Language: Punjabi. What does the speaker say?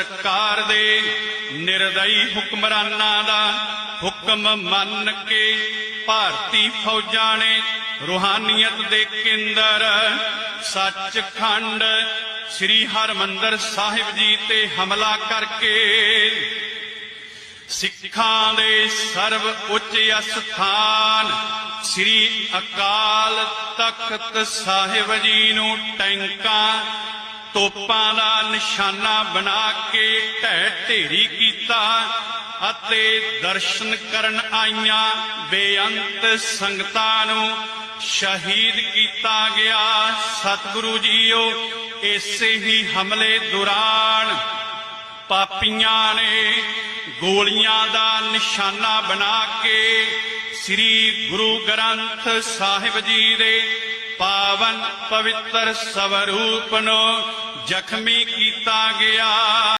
ਸਰਕਾਰ ਦੇ ਨਿਰਦਈ ਹੁਕਮਰਾਨਾਂ ਦਾ ਹੁਕਮ ਮੰਨ ਕੇ ਭਾਰਤੀ ਫੌਜਾਂ ਨੇ ਰੂਹਾਨੀਅਤ ਦੇ ਕੇਂਦਰ ਸੱਚਖੰਡ ਸ੍ਰੀ ਹਰਮੰਦਰ ਸਾਹਿਬ ਜੀ ਤੇ ਹਮਲਾ ਕਰਕੇ ਸਿੱਖਾਂ ਦੇ ਸਰਵ ਉੱਚ ਅਸਥਾਨ ਸ੍ਰੀ ਅਕਾਲ ਤਖਤ ਸਾਹਿਬ ਜੀ ਨੂੰ ਟੈਂਕਾਂ ਤੋਪਾਂ ਦਾ ਨਿਸ਼ਾਨਾ ਬਣਾ ਕੇ ਢਹਿ ਢੇਰੀ ਕੀਤਾ ਅਤੇ ਦਰਸ਼ਨ ਕਰਨ ਆਈਆਂ ਬੇਅੰਤ ਸੰਗਤਾਂ ਨੂੰ ਸ਼ਹੀਦ ਕੀਤਾ ਗਿਆ। ਸਤਿਗੁਰੂ ਜੀਓ, ਇਸੇ ਹੀ ਹਮਲੇ ਦੌਰਾਨ ਪਾਪੀਆਂ ਨੇ ਗੋਲੀਆਂ ਦਾ ਨਿਸ਼ਾਨਾ ਬਣਾ ਕੇ ਸ੍ਰੀ ਗੁਰੂ ਗ੍ਰੰਥ ਸਾਹਿਬ ਜੀ ਦੇ ਪਾਵਨ ਪਵਿੱਤਰ ਸਵਰੂਪ ਨੂੰ ਜ਼ਖਮੀ ਕੀਤਾ ਗਿਆ।